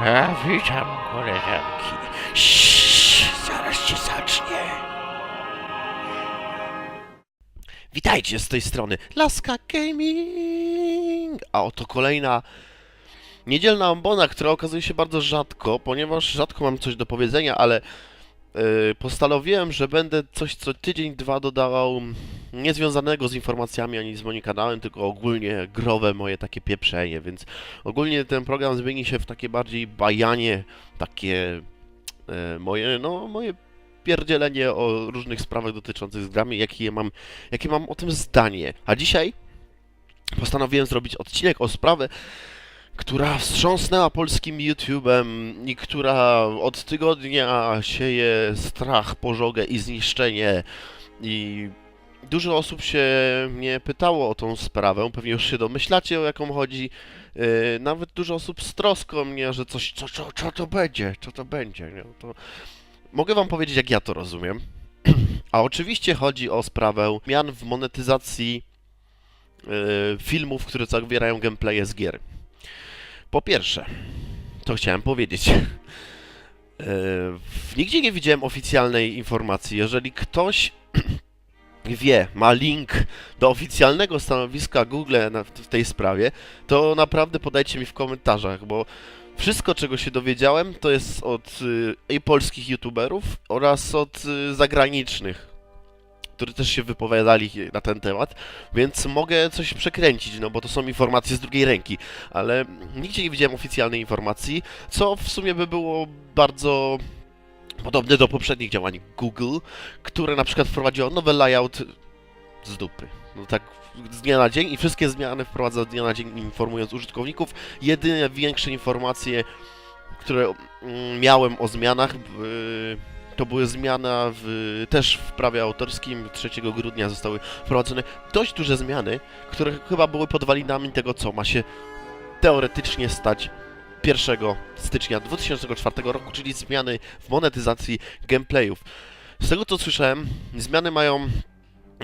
A, witam koleżanki. Ściii, zaraz się zacznie. Witajcie z tej strony Laska Gaming! A oto kolejna niedzielna ambona, która okazuje się bardzo rzadko, ponieważ rzadko mam coś do powiedzenia, ale postanowiłem, że będę coś co tydzień, dwa dodawał niezwiązanego z informacjami ani z moim kanałem, tylko ogólnie growe moje takie pieprzenie, więc ogólnie ten program zmieni się w takie bardziej bajanie, takie e, moje, no moje pierdzielenie o różnych sprawach dotyczących z grami, jakie mam, jakie mam o tym zdanie. A dzisiaj postanowiłem zrobić odcinek o sprawę, która wstrząsnęła polskim YouTubem i która od tygodnia sieje strach, pożogę i zniszczenie i Dużo osób się mnie pytało o tą sprawę, pewnie już się domyślacie o jaką chodzi. Yy, nawet dużo osób z troską mnie, że coś, co, co, co to będzie, co to będzie. Nie? To mogę wam powiedzieć, jak ja to rozumiem. A oczywiście chodzi o sprawę zmian w monetyzacji yy, filmów, które zawierają gameplaye z gier. Po pierwsze, to chciałem powiedzieć. Yy, nigdzie nie widziałem oficjalnej informacji. Jeżeli ktoś wie, ma link do oficjalnego stanowiska Google w tej sprawie, to naprawdę podajcie mi w komentarzach, bo wszystko, czego się dowiedziałem, to jest od y, i polskich youtuberów oraz od y, zagranicznych, którzy też się wypowiadali na ten temat, więc mogę coś przekręcić, no bo to są informacje z drugiej ręki, ale nigdzie nie widziałem oficjalnej informacji, co w sumie by było bardzo podobne do poprzednich działań Google, które na przykład wprowadziło nowy layout z dupy. No tak z dnia na dzień i wszystkie zmiany wprowadza z dnia na dzień informując użytkowników. Jedyne większe informacje, które mm, miałem o zmianach, yy, to były zmiana w, też w prawie autorskim 3 grudnia zostały wprowadzone dość duże zmiany, które chyba były podwalinami tego, co ma się teoretycznie stać 1 stycznia 2004 roku, czyli zmiany w monetyzacji gameplayów. Z tego co słyszałem, zmiany mają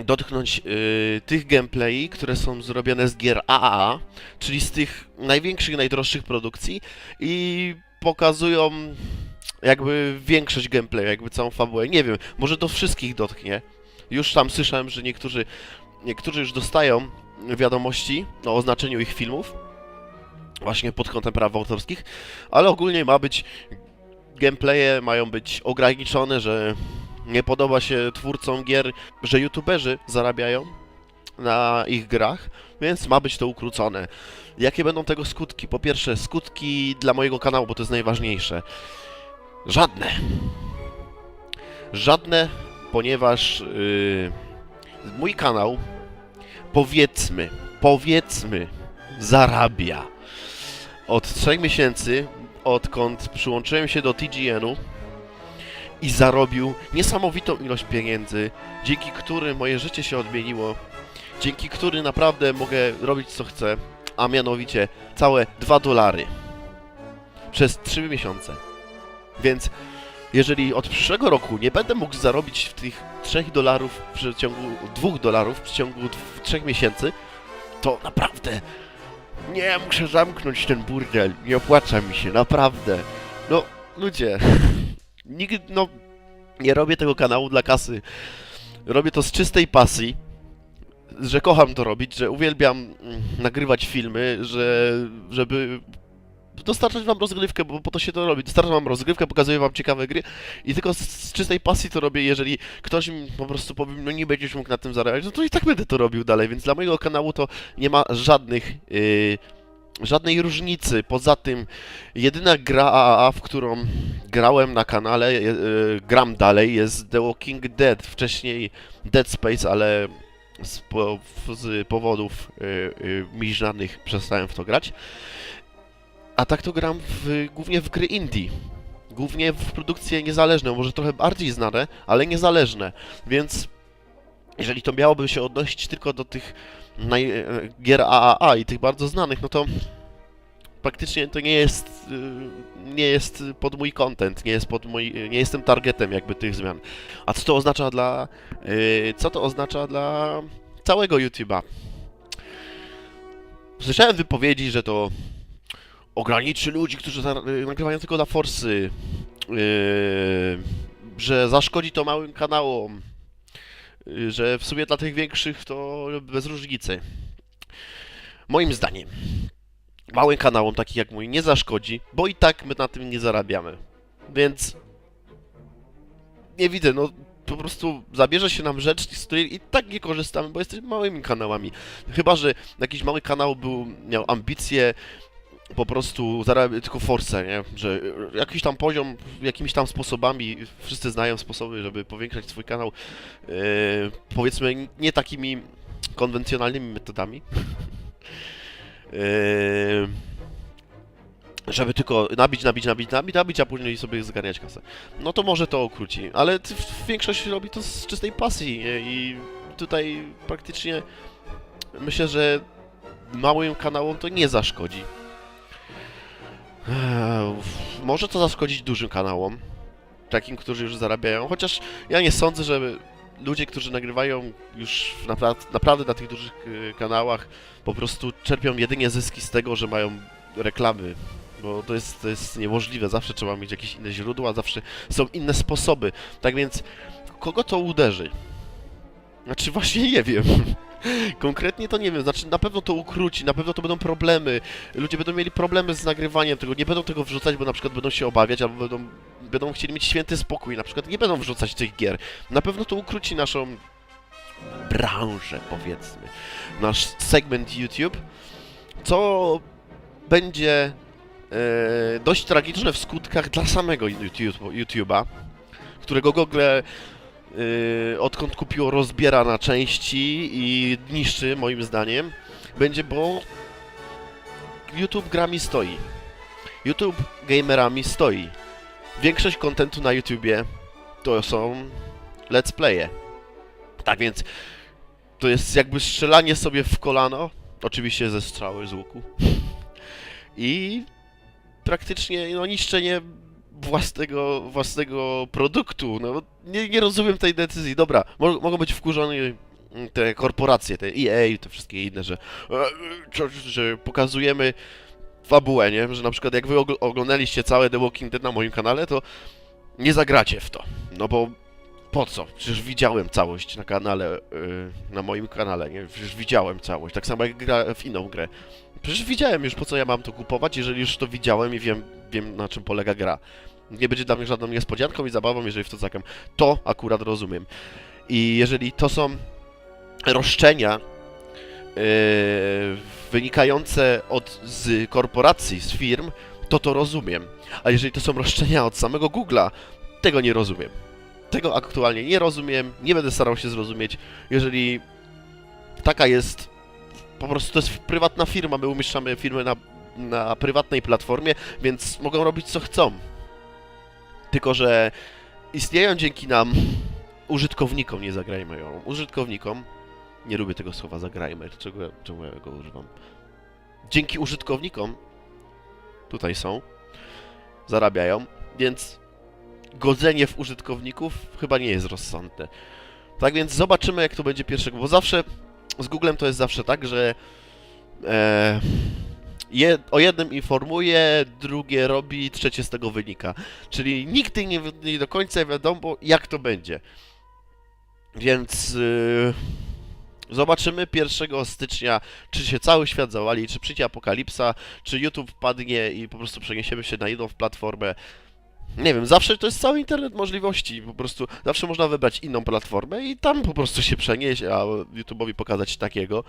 dotknąć yy, tych gameplay, które są zrobione z gier AAA, czyli z tych największych, najdroższych produkcji i pokazują jakby większość gameplayu, jakby całą fabułę. Nie wiem, może to wszystkich dotknie. Już tam słyszałem, że niektórzy, niektórzy już dostają wiadomości o oznaczeniu ich filmów, właśnie pod kątem praw autorskich, ale ogólnie ma być gameplaye mają być ograniczone, że nie podoba się twórcom gier, że youtuberzy zarabiają na ich grach, więc ma być to ukrócone. Jakie będą tego skutki? Po pierwsze, skutki dla mojego kanału, bo to jest najważniejsze. Żadne. Żadne, ponieważ yy, mój kanał, powiedzmy, powiedzmy, zarabia od 3 miesięcy, odkąd przyłączyłem się do TGN-u i zarobił niesamowitą ilość pieniędzy, dzięki którym moje życie się odmieniło, dzięki którym naprawdę mogę robić co chcę, a mianowicie całe 2 dolary przez 3 miesiące. Więc jeżeli od przyszłego roku nie będę mógł zarobić w tych 3 dolarów w przeciągu 2 dolarów w przeciągu 3 miesięcy, to naprawdę nie, muszę zamknąć ten burdel. Nie opłaca mi się, naprawdę. No, ludzie. Nigdy, no, nie robię tego kanału dla kasy. Robię to z czystej pasji. Że kocham to robić, że uwielbiam mm, nagrywać filmy, że, żeby dostarczać wam rozgrywkę, bo po to się to robi. Dostarczam wam rozgrywkę, pokazuję wam ciekawe gry i tylko z, z czystej pasji to robię, jeżeli ktoś mi po prostu powie, no nie będziesz mógł na tym zarabiać, no to i tak będę to robił dalej, więc dla mojego kanału to nie ma żadnych... Yy, żadnej różnicy. Poza tym, jedyna gra AAA, w którą grałem na kanale, yy, gram dalej, jest The Walking Dead. Wcześniej Dead Space, ale z, po, z powodów yy, yy, przestałem w to grać. A tak to gram w, głównie w gry indie. Głównie w produkcje niezależne, może trochę bardziej znane, ale niezależne. Więc jeżeli to miałoby się odnosić tylko do tych naj, e, gier AAA i tych bardzo znanych, no to praktycznie to nie jest y, nie jest pod mój content, nie jest pod mój, nie jestem targetem jakby tych zmian. A co to oznacza dla y, co to oznacza dla całego YouTube'a? Słyszałem wypowiedzi, że to ograniczy ludzi, którzy y, nagrywają tylko dla forsy, yy, że zaszkodzi to małym kanałom, yy, że w sumie dla tych większych to bez różnicy. Moim zdaniem, małym kanałom takich jak mój nie zaszkodzi, bo i tak my na tym nie zarabiamy. Więc nie widzę, no po prostu zabierze się nam rzecz, z której i tak nie korzystamy, bo jesteśmy małymi kanałami. Chyba, że jakiś mały kanał był, miał ambicje po prostu zarabiać tylko force, nie? Że jakiś tam poziom, jakimiś tam sposobami, wszyscy znają sposoby, żeby powiększać swój kanał, e, powiedzmy nie takimi konwencjonalnymi metodami. E, żeby tylko nabić, nabić, nabić, nabić, nabić, a później sobie zgarniać kasę. No to może to okróci, ale większość robi to z czystej pasji nie? i tutaj praktycznie myślę, że małym kanałom to nie zaszkodzi. Eee, Może to zaszkodzić dużym kanałom, takim, którzy już zarabiają, chociaż ja nie sądzę, że ludzie, którzy nagrywają już napra- naprawdę na tych dużych y, kanałach, po prostu czerpią jedynie zyski z tego, że mają reklamy bo to jest, to jest niemożliwe. Zawsze trzeba mieć jakieś inne źródła, zawsze są inne sposoby. Tak więc, kogo to uderzy? Znaczy, właśnie nie wiem. Konkretnie to nie wiem, znaczy na pewno to ukróci, na pewno to będą problemy. Ludzie będą mieli problemy z nagrywaniem tego, nie będą tego wrzucać, bo na przykład będą się obawiać, albo będą, będą chcieli mieć święty spokój, na przykład nie będą wrzucać tych gier. Na pewno to ukróci naszą branżę, powiedzmy. Nasz segment YouTube, co będzie e, dość tragiczne w skutkach dla samego YouTube, YouTube'a, którego Google e, odkąd kupiło rozbiera na części i niszczy moim zdaniem, będzie, bo YouTube grami stoi. YouTube gamerami stoi. Większość kontentu na YouTubie to są let's playe. Tak więc to jest jakby strzelanie sobie w kolano, oczywiście ze strzały z łuku. I praktycznie no, niszczenie własnego, własnego produktu. No, nie, nie rozumiem tej decyzji. Dobra, mo mogą być wkurzone te korporacje, te EA te wszystkie inne, że, e, że pokazujemy fabułę, nie? Że na przykład jak wy ogl- oglądaliście całe The Walking Dead na moim kanale, to nie zagracie w to. No bo po co? Przecież widziałem całość na kanale, yy, na moim kanale, nie? Przecież widziałem całość. Tak samo jak gra w inną grę. Przecież widziałem już, po co ja mam to kupować, jeżeli już to widziałem i wiem, wiem na czym polega gra. Nie będzie dla mnie żadną niespodzianką i zabawą, jeżeli w to zagram. To akurat rozumiem. I jeżeli to są roszczenia yy, wynikające od, z korporacji, z firm, to to rozumiem. A jeżeli to są roszczenia od samego Google'a, tego nie rozumiem. Tego aktualnie nie rozumiem, nie będę starał się zrozumieć. Jeżeli taka jest po prostu to jest prywatna firma, my umieszczamy firmę na, na prywatnej platformie, więc mogą robić co chcą. Tylko, że istnieją dzięki nam użytkownikom, nie zagrajmy ją, użytkownikom, nie lubię tego słowa zagrajmy, czego, czemu ja go używam. Dzięki użytkownikom tutaj są, zarabiają, więc godzenie w użytkowników chyba nie jest rozsądne. Tak więc zobaczymy jak to będzie pierwszego, bo zawsze z Googlem to jest zawsze tak, że e, je, o jednym informuje, drugie robi, trzecie z tego wynika. Czyli nigdy nie, nie do końca wiadomo, jak to będzie. Więc y, zobaczymy 1 stycznia, czy się cały świat zawali, czy przyjdzie apokalipsa, czy YouTube padnie i po prostu przeniesiemy się na inną platformę. Nie wiem, zawsze to jest cały internet możliwości. Po prostu zawsze można wybrać inną platformę i tam po prostu się przenieść, a YouTube'owi pokazać takiego.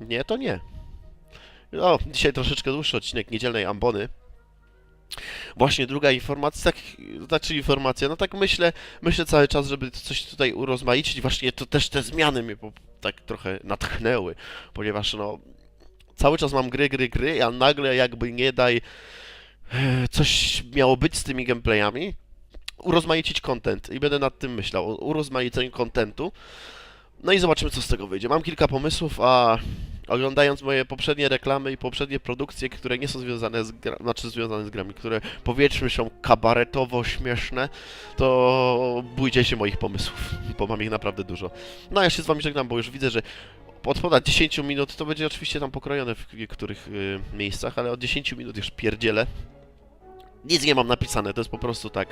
Nie, to nie. No, dzisiaj troszeczkę dłuższy odcinek niedzielnej ambony. Właśnie druga informacja, tak, znaczy informacja, no tak myślę, myślę cały czas, żeby coś tutaj urozmaicić, właśnie to też te zmiany mnie tak trochę natchnęły, ponieważ no, cały czas mam gry, gry, gry, a nagle jakby nie daj, coś miało być z tymi gameplayami, urozmaicić content i będę nad tym myślał, o urozmaiceniu contentu, no i zobaczymy co z tego wyjdzie. Mam kilka pomysłów, a oglądając moje poprzednie reklamy i poprzednie produkcje, które nie są związane z gra, znaczy związane z grami, które powiedzmy są kabaretowo śmieszne, to bójcie się moich pomysłów, bo mam ich naprawdę dużo. No ja się z wami żegnam, bo już widzę, że od ponad 10 minut, to będzie oczywiście tam pokrojone w niektórych y, miejscach, ale od 10 minut już pierdzielę. Nic nie mam napisane, to jest po prostu tak,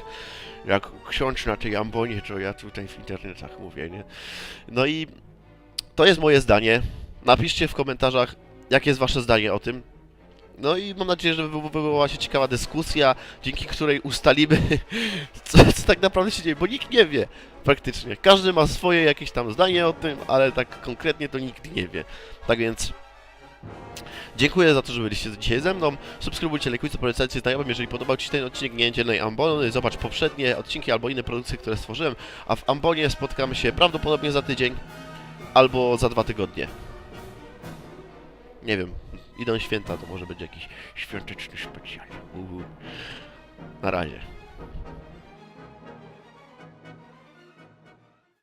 jak ksiądz na tej ambonie, to ja tutaj w internetach mówię, nie? No i to jest moje zdanie. Napiszcie w komentarzach, jakie jest wasze zdanie o tym. No i mam nadzieję, że wy- wywołała się ciekawa dyskusja, dzięki której ustalimy, co, co tak naprawdę się dzieje, bo nikt nie wie praktycznie. Każdy ma swoje jakieś tam zdanie o tym, ale tak konkretnie to nikt nie wie. Tak więc dziękuję za to, że byliście dzisiaj ze mną. Subskrybujcie, lajkujcie, polecajcie znajomym. Jeżeli podobał Ci się ten odcinek Niedzielnej Ambony, zobacz poprzednie odcinki albo inne produkcje, które stworzyłem. A w Ambonie spotkamy się prawdopodobnie za tydzień albo za dwa tygodnie. Nie wiem, idą święta, to może będzie jakiś świąteczny specjal. Uhu. Na razie.